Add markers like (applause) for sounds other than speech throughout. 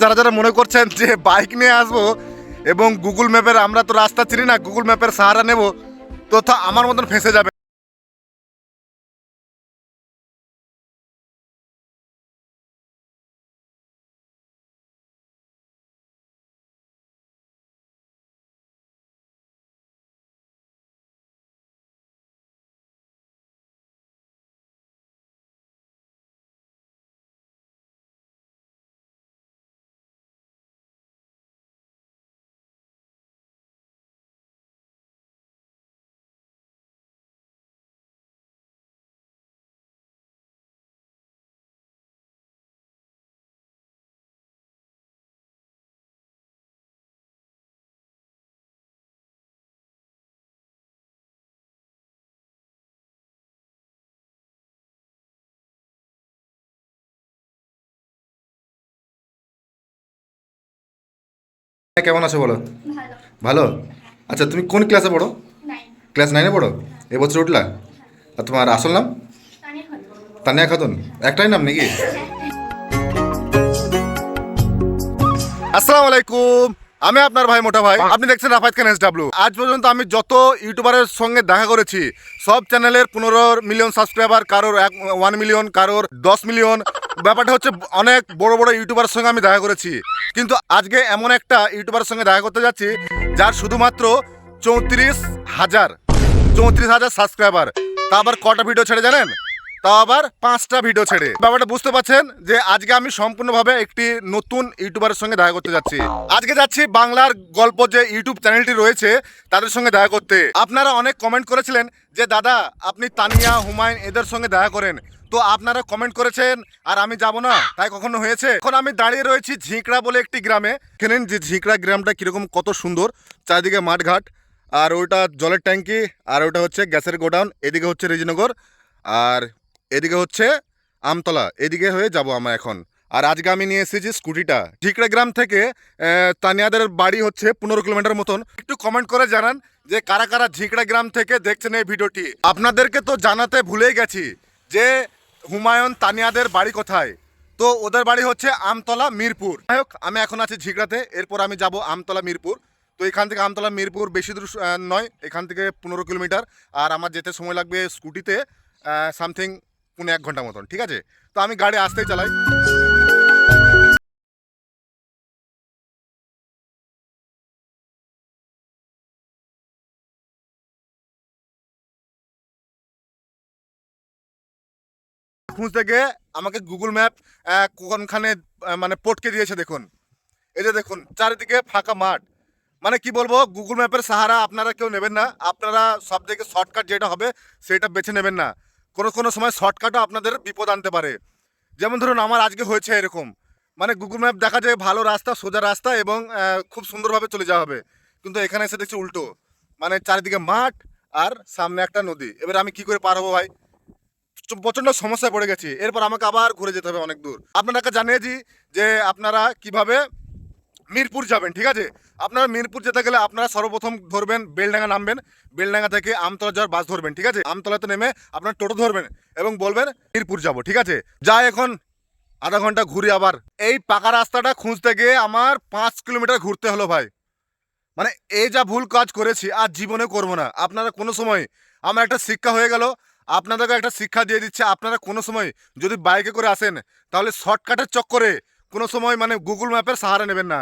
যারা যারা মনে করছেন যে বাইক নিয়ে আসব এবং গুগল ম্যাপের আমরা তো রাস্তা চিনি না, গুগল ম্যাপের সাহারা নেব, তো আমার মতন ফেঁসে যাবে কেমন আছো বলো? ভালো। ভালো? আচ্ছা তুমি কোন ক্লাসে পড়ো? ক্লাস নাইনে পড়ো? এবছর উঠলা? আর তোমার আসল নাম? তানিয়া খাতুন। একটাই নাম নাকি? আসসালামু আলাইকুম। আমি আপনার ভাই মোটা ভাই। আপনি দেখছেন রাফাত খান এস ডাব্লিউ আজ পর্যন্ত আমি যত ইউটিউবারের সঙ্গে দেখা করেছি সব চ্যানেলের পনেরো মিলিয়ন সাবস্ক্রাইবার কারোর এক ওয়ান মিলিয়ন কারোর দশ মিলিয়ন ব্যাপারটা হচ্ছে অনেক বড় বড় ইউটিউবারের সঙ্গে আমি দেখা করেছি। কিন্তু আজকে এমন একটা ইউটিউবারের সঙ্গে দেখা করতে যাচ্ছি যার শুধুমাত্র চৌত্রিশ হাজার চৌত্রিশ হাজার সাবস্ক্রাইবার তা আবার কটা ভিডিও ছেড়ে জানেন? তাও আবার পাঁচটা ভিডিও ছেড়ে। ব্যাপারটা বুঝতে পারছেন যে আজকে আমি সম্পূর্ণভাবে একটি নতুন ইউটিউবারের সঙ্গে দেখা করতে যাচ্ছি। আজকে যাচ্ছি বাংলার গল্প যে ইউটিউব চ্যানেলটি রয়েছে, তাদের সঙ্গে দেখা করতে। আপনারা অনেক কমেন্ট করেছিলেন যে, দাদা, আপনি তানিয়া, হুমায়ুন এদের সঙ্গে দেখা করেন। তো আপনারা কমেন্ট করেছেন, আর আমি যাব না। তাই কখনো হয়েছে? এখন আমি দাঁড়িয়ে রয়েছি ঝিঁকড়া বলে একটি গ্রামে। কেনেন যে ঝিঁকড়া গ্রামটা কীরকম, কত সুন্দর। চারিদিকে মাঠঘাট, আর ওইটা জলের ট্যাঙ্কি, আর ওইটা হচ্ছে গ্যাসের গোডাউন, এদিকে হচ্ছে রেজিনগর। আর এদিকে হচ্ছে আমতলা, এদিকে হয়ে যাব আমরা এখন। আর আজকে আমি নিয়ে এসেছি স্কুটিটা। ঝিকড়া গ্রাম থেকে তানিয়াদের বাড়ি হচ্ছে পনেরো কিলোমিটার মতন। একটু কমেন্ট করে জানান যে কারা কারা ঝিকড়া গ্রাম থেকে দেখছেন এই ভিডিওটি। আপনাদেরকে তো জানাতে ভুলেই গেছি যে হুমায়ুন তানিয়াদের বাড়ি কোথায়। তো ওদের বাড়ি হচ্ছে আমতলা, মিরপুর। যাই হোক, আমি এখন আছি ঝিকড়াতে এরপর আমি যাব আমতলা, মিরপুর। তো এখান থেকে আমতলা, মিরপুর বেশি দূর নয়, এখান থেকে পনেরো কিলোমিটার। আর আমার যেতে সময় লাগবে স্কুটিতে সামথিং পুনে এক ঘণ্টা মতন, ঠিক আছে? তো আমি গাড়ি আসতেই চালাই। খুঁজতে গিয়ে আমাকে গুগল ম্যাপ কোনখানে মানে পটকে দিয়েছে দেখুন। এই যে দেখুন, চারিদিকে ফাঁকা মাঠ। মানে কি বলব গুগল ম্যাপের সাহারা আপনারা কেউ নেবেন না। আপনারা সব থেকে শর্টকাট যেটা হবে, সেটা বেছে নেবেন না। কোনো কোনো সময় শর্টকাটও আপনাদের বিপদ আনতে পারে। যেমন ধরুন, আমার আজকে হয়েছে এরকম। মানে গুগল ম্যাপ দেখা যায় ভালো রাস্তা, সোজা রাস্তা এবং খুব সুন্দরভাবে চলে যাওয়া হবে। কিন্তু এখানে এসে দেখছি উল্টো। মানে চারিদিকে মাঠ আর সামনে একটা নদী। এবার আমি কি করে পার হব ভাই? প্রচণ্ড সমস্যায় পড়ে গেছি। এরপর আমাকে আবার ঘুরে যেতে হবে অনেক দূর। আপনাকে জানিয়েছি যে আপনারা কীভাবে মিরপুর যাবেন, ঠিক আছে? আপনারা মিরপুর যেতে গেলে আপনারা সর্বপ্রথম ধরবেন বেলডাঙ্গা নামবেন। বেলডাঙ্গা থেকে আমতলা যাওয়ার বাস ধরবেন, ঠিক আছে? আমতলাতে নেমে আপনার টোটো ধরবেন এবং বলবেন, মিরপুর যাব ঠিক আছে? যাই এখন আধা ঘণ্টা ঘুরি আবার। এই পাকা রাস্তাটা খুঁজতে গিয়ে আমার পাঁচ কিলোমিটার ঘুরতে হলো ভাই। মানে এই যা ভুল কাজ করেছি, আর জীবনে করব না। আপনারা কোনো সময় আমার একটা শিক্ষা হয়ে গেল। আপনাদেরকে একটা শিক্ষা দিয়ে দিচ্ছে, আপনারা কোনো সময় যদি বাইকে করে আসেন, তাহলে শর্টকাটের চক্করে কোনো সময় মানে গুগল ম্যাপের সাহারা নেবেন না।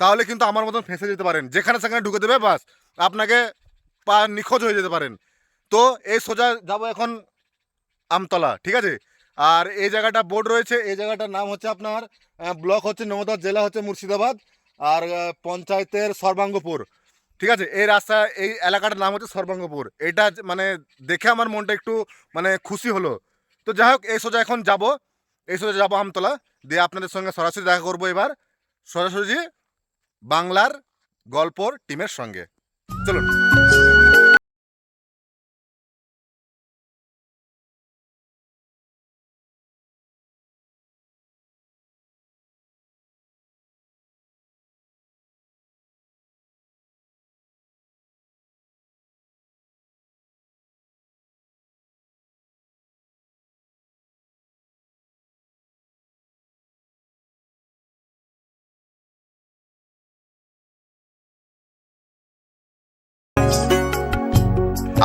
তাহলে কিন্তু আমার মতন ফেঁসে যেতে পারেন। যেখানে সেখানে ঢুকে দেবে, বাস। আপনাকে পা নিখোঁজ হয়ে যেতে পারেন। তো এই সোজা যাব এখন আমতলা, ঠিক আছে? আর এই জায়গাটা বোর্ড রয়েছে, এই জায়গাটার নাম হচ্ছে আপনার ব্লক হচ্ছে নমদা জেলা হচ্ছে মুর্শিদাবাদ, আর পঞ্চায়েতের সর্বাঙ্গপুর, ঠিক আছে? এই রাস্তা, এই এলাকাটার নাম হচ্ছে সর্বাঙ্গপুর। এটা মানে দেখে আমার মনটা একটু মানে খুশি হলো। তো যাই হোক, এই সোজা এখন যাব, এই সোজা যাব আমতলা, দিয়ে আপনাদের সঙ্গে সরাসরি দেখা করব এবার। সরাসরি বাংলার গল্পর টিমের সঙ্গে। চলুন।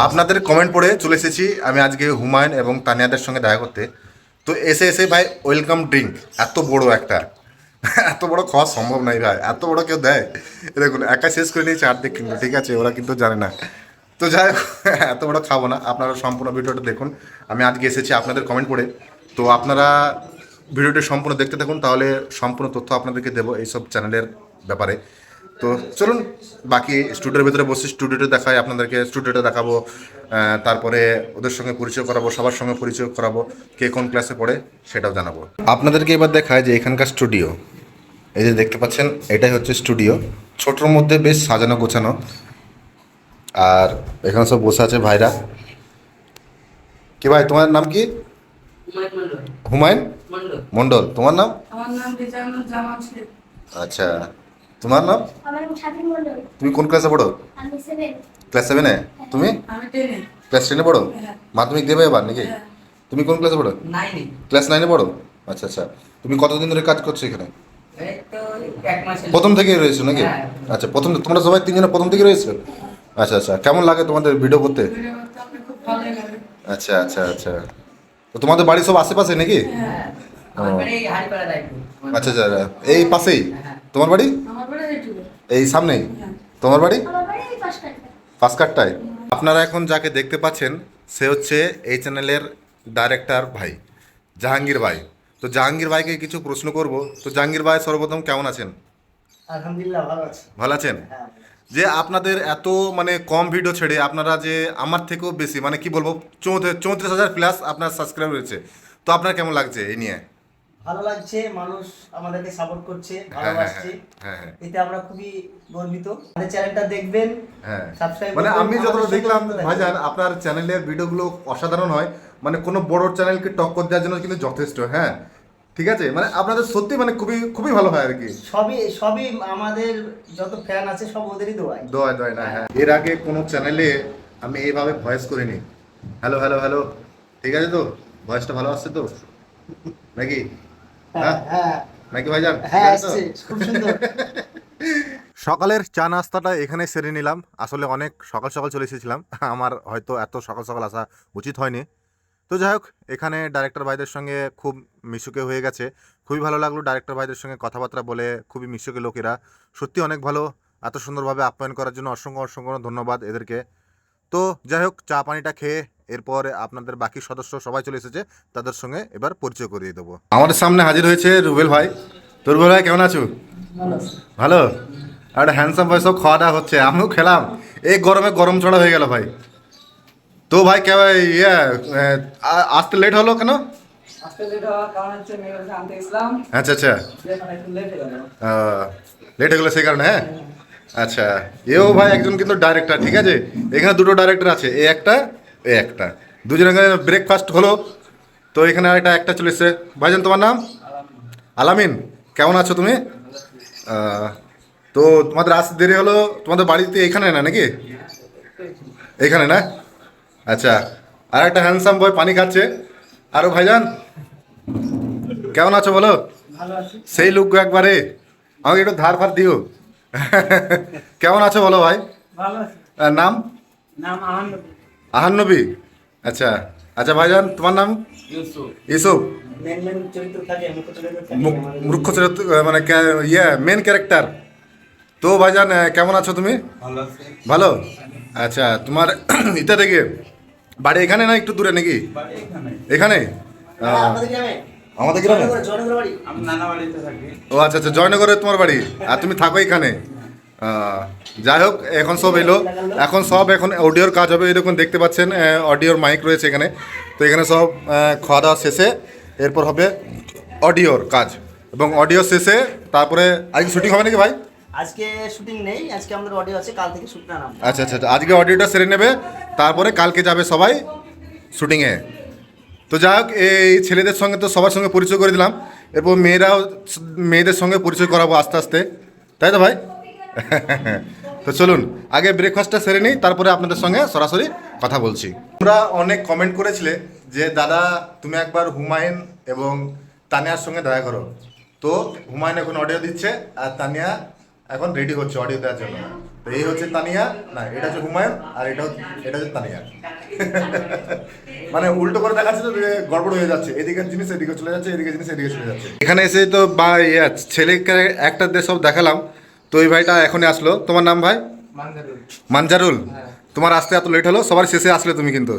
আপনাদের কমেন্ট পড়ে চলে এসেছি। আমি আজকে হুমায়ুন এবং তানিয়াদের সঙ্গে দেখা করতে। তো এসে এসে ভাই ওয়েলকাম ড্রিঙ্ক এত বড় একটা। এত বড় খাওয়া সম্ভব নয় ভাই। এত বড় কেউ দেয়? দেখুন, একা শেষ করে নিয়েছে আর্ধেক কিন্তু ঠিক আছে, ওরা কিন্তু জানে না। তো যাই এত বড় খাব না। আপনারা সম্পূর্ণ ভিডিওটা দেখুন। আমি আজকে এসেছি আপনাদের কমেন্ট পড়ে। তো আপনারা ভিডিওটি সম্পূর্ণ দেখতে থাকুন, তাহলে সম্পূর্ণ তথ্য আপনাদেরকে দেবো এইসব চ্যানেলের ব্যাপারে। তো চলুন বাকি স্টুডিওর ভিতরে বসে স্টুডিওটা দেখাই আপনাদেরকে স্টুডিওটা দেখাবো তারপরে ওদের সঙ্গে পরিচয় করাবো সবার সঙ্গে পরিচয় করাবো কে কোন ক্লাসে পড়ে সেটাও জানাব। আপনাদেরকে এবার দেখায় যে এখানকার স্টুডিও এই যে দেখতে পাচ্ছেন এটাই হচ্ছে স্টুডিও ছোটোর মধ্যে বেশ সাজানো গোছানো আর এখানে সব বসে আছে ভাইরা। কি ভাই তোমার নাম কি? হুমায়ুন মন্ডল তোমার নাম? আচ্ছা। তোমার নাম? তুমি কোন ক্লাসে পড়ো? ক্লাস সেভেনে তুমি? ক্লাস টেনে পড়ো? হ্যাঁ। মাধ্যমিক দেবে এবার নাকি? হ্যাঁ। তুমি কোন ক্লাসে পড়ো? ক্লাস নাইনে পড়ো? আচ্ছা আচ্ছা। তুমি কতদিন ধরে কাজ করছ এখানে? এই তো এক মাস প্রথম থেকেই রয়েছো নাকি? হ্যাঁ। আচ্ছা প্রথম তোমরা সবাই তিনজনে প্রথম থেকে রয়েছো? আচ্ছা আচ্ছা। কেমন লাগে তোমাদের ভিডিও করতে? ভিডিও করতে আপনি খুব ভালোই লাগে। আচ্ছা আচ্ছা আচ্ছা। তো তোমাদের বাড়ি সব আশেপাশে নাকি? হ্যাঁ। আমার বাড়ি হাড়িপাড়া রায়পুর আচ্ছা আচ্ছা। এই পাশেই? হ্যাঁ। তোমার বাড়ি? এই সামনেই? হ্যাঁ। তোমার বাড়ি? আমার বাড়ি এই পাশ কাটবে পাঁচ কাঠটায় আপনারা এখন যাকে দেখতে পাচ্ছেন সে হচ্ছে এই চ্যানেলের ডাইরেক্টর ভাই জাহাঙ্গীর ভাই। তো জাহাঙ্গীর ভাইকে কিছু প্রশ্ন করব। তো জাহাঙ্গীর ভাই সর্বপ্রথম কেমন আছেন? আলহামদুলিল্লাহ ভালো আছি। ভালো আছেন? হ্যাঁ যে আপনাদের এত মানে কম ভিডিও ছেড়ে আপনারা যে আমার থেকেও বেশি মানে কি বলব চৌত্রিশ চৌত্রিশ হাজার প্লাস আপনার সাবস্ক্রাইব রয়েছে। তো আপনার কেমন লাগছে এই নিয়ে? ভালো লাগছে মানুষ আমাদেরকে সাপোর্ট করছে হ্যাঁ হ্যাঁ ভালোবাসছে। হ্যাঁ এতে আমরা খুবই গর্বিত। আমাদের চ্যানেলটা দেখবেন হ্যাঁ। সাবস্ক্রাইব মানে আমি যতটা দেখলাম ভাইজান আপনার চ্যানেলের ভিডিওগুলো অসাধারণ হয়। মানে কোনো বড় চ্যানেলকে টক্কর দেওয়ার জন্য কিন্তু যথেষ্ট হ্যাঁ। ঠিক আছে? মানে আপনাদের সত্যি মানে খুবই খুবই ভালো হয় আর কি। সবই সবই আমাদের যত ফ্যান আছে সব ওদেরই দোয়াই দয় দয় না হ্যাঁ। এর আগে কোনো চ্যানেলে আমি এইভাবে ভয়েস করিনি। হ্যালো হ্যালো হ্যালো ঠিক আছে তো? ভয়েসটা ভালো আসছে তো? নাকি? হ্যাঁ হ্যাঁ। নাকি ভাইজান? হ্যাঁ? আসছে খুব সুন্দর। (laughs) সকালের চা নাস্তাটা এখানে সেরে নিলাম। আসলে অনেক সকাল সকাল চলে এসেছিলাম। (laughs) আমার হয়তো এত সকাল সকাল আসা উচিত হয়নি। তো যাই হোক এখানে ডাইরেক্টর ভাইদের সঙ্গে খুব মিশুকে হয়ে গেছে। খুবই ভালো লাগল ডাইরেক্টর ভাইদের সঙ্গে কথাবার্তা বলে। খুবই মিশুকে লোকেরা সত্যি অনেক ভালো। এত সুন্দরভাবে আপ্যায়ন করার জন্য অসংখ্য অসংখ্য ধন্যবাদ এদেরকে। তো যাই হোক চা পানিটা খেয়ে এরপর আপনাদের বাকি সদস্য সবাই চলে এসেছে তাদের সঙ্গে এবার পরিচয় করিয়ে দেবো। আমাদের সামনে হাজির হয়েছে রুবেল ভাই। তো রুবেল ভাই কেমন আছো? ভালো আর হ্যান্ডসাম ভাই সব খাওয়া দাওয়া হচ্ছে আমিও খেলাম। এই গরমে গরম ছড়া হয়ে গেল ভাই। তো ভাই কে ভাই ইয়ে আসতে লেট হলো কেন? আচ্ছা আচ্ছা। যে একটু লেট গেল। লেট হয়ে গেলো সেই কারণে হ্যাঁ? আচ্ছা। এও ভাই একজন কিন্তু ডাইরেক্টর ঠিক আছে? এখানে দুটো ডাইরেক্টর আছে এ একটা এ একটা। দুজনের ব্রেকফাস্ট হলো। তো এখানে আরেকটা একটা চলে এসছে। ভাইজান তোমার নাম? আলামিন। কেমন আছো তুমি? তো তোমাদের আসতে দেরি হলো তোমাদের বাড়িতে এখানে না নাকি? এখানে না? আচ্ছা আর একটা হ্যান্ডসাম বয় পানি খাচ্ছে। আরও ভাইজান কেমন আছো বলো? সেই লোক একবারে। আমাকে একটু ধার ফার দিও। (laughs) কেমন আছো বলো ভাই? নাম? নাম আনন্দ আহান্নবী আচ্ছা। আচ্ছা ভাইজান তোমার নাম? ইউসুফ। মেন মেন চরিত্র থাকে মুখ্য চরিত্র চরিত্র মানে ইয়ে মেন ক্যারেক্টার তো ভাইজান কেমন আছো তুমি? ভালো আচ্ছা তোমার (clears throat) ইটা থেকে বাড়ি এখানে না একটু দূরে নাকি? এখানে। আমাদের গ্রামে। ও আচ্ছা আচ্ছা জয়নগরে তোমার বাড়ি? আর তুমি থাকো এখানে? যাই হোক এখন সব এলো। এখন সব এখন অডিওর কাজ হবে এরকম দেখতে পাচ্ছেন অডিওর মাইক রয়েছে এখানে। তো এখানে সব খাওয়া দাওয়া শেষে এরপর হবে অডিওর কাজ। এবং অডিও শেষে তারপরে আজকে শুটিং হবে নাকি ভাই? আজকে শুটিং নেই আজকে আমাদের অডিও আছে কাল থেকে শুট নাম আচ্ছা আচ্ছা আচ্ছা, আজকে অডিওটা সেরে নেবে তারপরে কালকে যাবে সবাই শুটিংয়ে তো যাই হোক এই ছেলেদের সঙ্গে তো সবার সঙ্গে পরিচয় করে দিলাম। এরপর মেয়েরাও মেয়েদের সঙ্গে পরিচয় করাবো আস্তে আস্তে। তাই তো ভাই? (laughs) তো চলুন, আগে ব্রেকফাস্টটা সেরে নিই, তারপরে আপনাদের সঙ্গে সরাসরি কথা বলছি। তোমরা অনেক কমেন্ট করেছিলে যে, দাদা, তুমি একবার হুমায়ুন এবং তানিয়ার সঙ্গে দেখা করো। তো হুমায়ুন এখন অডিও দিচ্ছে আর তানিয়া এখন রেডি হচ্ছে অডিও দেওয়ার জন্য। তো এই হচ্ছে তানিয়া, না, এটা হচ্ছে হুমায়ুন আর এটা হচ্ছে এটা হচ্ছে তানিয়া। (laughs) মানে উল্টো করে দেখাচ্ছে তো গড়বড় হয়ে যাচ্ছে। এদিকের জিনিস এদিকে চলে যাচ্ছে এদিকে জিনিস এদিকে চলে যাচ্ছে। এখানে এসে তো বা ইয়ে ছেলেকে একটা দেশ সব দেখালাম। তো এই ভাইটা এখনই আসলো। তোমার নাম ভাই? মানজারুল। হ্যাঁ। তোমার আসতে এত লেট হলো? সবার শেষে আসলে তুমি কিন্তু।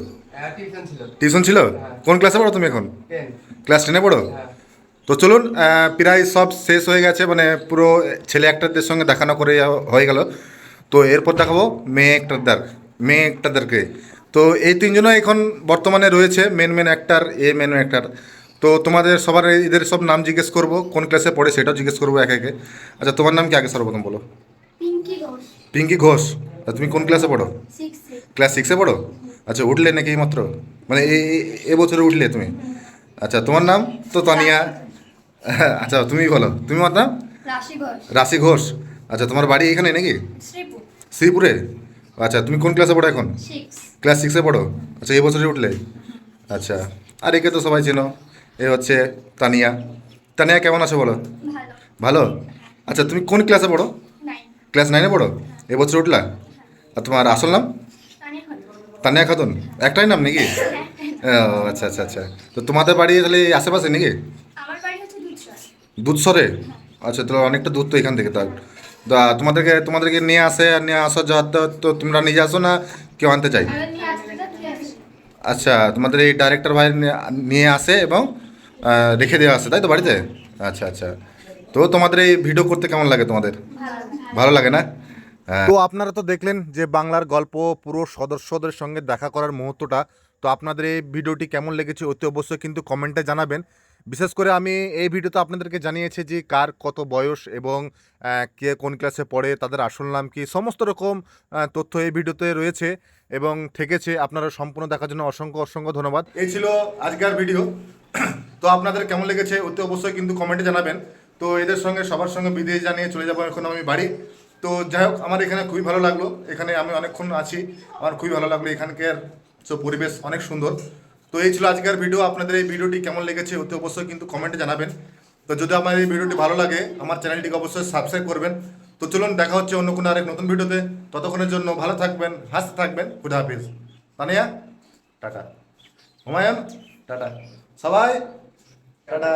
টিউশন ছিল। কোন ক্লাসে পড়ো তুমি এখন? ক্লাস টেনে পড়ো? হ্যাঁ। তো চলুন প্রায় সব শেষ হয়ে গেছে মানে পুরো ছেলে একটাদের সঙ্গে দেখানো করে হয়ে গেল। তো এরপর দেখাবো মেয়ে একটাদের মেয়ে একটাদেরকে তো এই তিনজনে এখন বর্তমানে রয়েছে main main actor a main actor তো তোমাদের সবার এদের সব নাম জিজ্ঞেস করব কোন ক্লাসে পড়ে সেটাও জিজ্ঞেস করব একে একে। আচ্ছা তোমার নাম কি? আগে সর্বপ্রথম বলো। পিঙ্কি ঘোষ। তুমি কোন ক্লাসে পড়ো? ক্লাস সিক্সে পড়ো? আচ্ছা উঠলে নাকি এই মাত্র? মানে এই এই- এ বছরে উঠলে তুমি? আচ্ছা তোমার নাম? তো তানিয়া আচ্ছা তুমি বলো। তুমি তোমার নাম? রাশি ঘোষ। আচ্ছা তোমার বাড়ি এখানে নাকি? শ্রীপুরে। আচ্ছা তুমি কোন ক্লাসে পড়ো এখন? ক্লাস সিক্সে পড়ো? আচ্ছা এই বছরে উঠলে? আচ্ছা আর একে তো সবাই চেনো। এ হচ্ছে তানিয়া। তানিয়া কেমন আছো বলো? ভালো। আচ্ছা তুমি কোন ক্লাসে পড়ো? ক্লাস নাইনে পড়ো? এ বছর উঠলা? আর তোমার আসল নাম? তানিয়া খাতুন। একটাই নাম নাকি? ও আচ্ছা আচ্ছা আচ্ছা। তো তোমাদের বাড়ি তাহলে এই আশেপাশে নাকি? দুধসরে। আচ্ছা তাহলে অনেকটা দূর তো এখান থেকে তার তা তোমাদেরকে তোমাদেরকে নিয়ে আসে আর নিয়ে আসা যাওয়ার তো তোমরা নিজে আসো না কেউ আনতে চাই আমরা নিয়ে আসতে যা তুই আসিস আচ্ছা তোমাদের এই ডাইরেক্টর ভাই নিয়ে- আসে এবং রেখে দেওয়া আসে তাই তো বাড়িতে? আচ্ছা আচ্ছা। তো তোমাদের এই ভিডিও করতে কেমন লাগে তোমাদের? ভালো ভালো লাগে না? তো আপনারা তো দেখলেন যে বাংলার গল্প, পুরো সদস্যদের সঙ্গে দেখা করার মুহূর্তটা। তো আপনাদের এই ভিডিওটি কেমন লেগেছে অতি অবশ্যই কিন্তু কমেন্টে জানাবেন। বিশেষ করে আমি এই ভিডিওতে আপনাদেরকে জানিয়েছি যে কার কত বয়স এবং কে কোন ক্লাসে পড়ে, তাদের আসল নাম কি, সমস্ত রকম তথ্য এই ভিডিওতে রয়েছে এবং থেকেছে। আপনারা সম্পূর্ণ দেখার জন্য অসংখ্য অসংখ্য ধন্যবাদ। এই ছিল আজকের ভিডিও। (clears throat) তো আপনাদের কেমন লেগেছে অতি অবশ্যই কিন্তু কমেন্টে জানাবেন। তো এদের সঙ্গে, সবার সঙ্গে বিদেশ জানিয়ে চলে যাব, এখন আমি বাড়ি। তো যাই হোক, আমার এখানে খুবই ভালো লাগল। এখানে আমি অনেকক্ষণ আছি। আমার খুবই ভালো লাগল। এখানকার পরিবেশ অনেক সুন্দর। তো এই ছিল আজকের ভিডিও আপনাদের এই ভিডিওটি কেমন লেগেছে অতি অবশ্যই কিন্তু কমেন্টে জানাবেন। তো যদি আমার এই ভিডিওটি ভালো লাগে, আমার চ্যানেলটিকে অবশ্যই সাবস্ক্রাইব করবেন। তো চলুন, দেখা হচ্ছে অন্য কোনো আরেক নতুন ভিডিওতে ততক্ষণের জন্য ভালো থাকবেন, হাসতে থাকবেন। খুদা হাফিজ। তানিয়া, টাটা। হুমায়ুন, টাটা। সবাই, টাটা।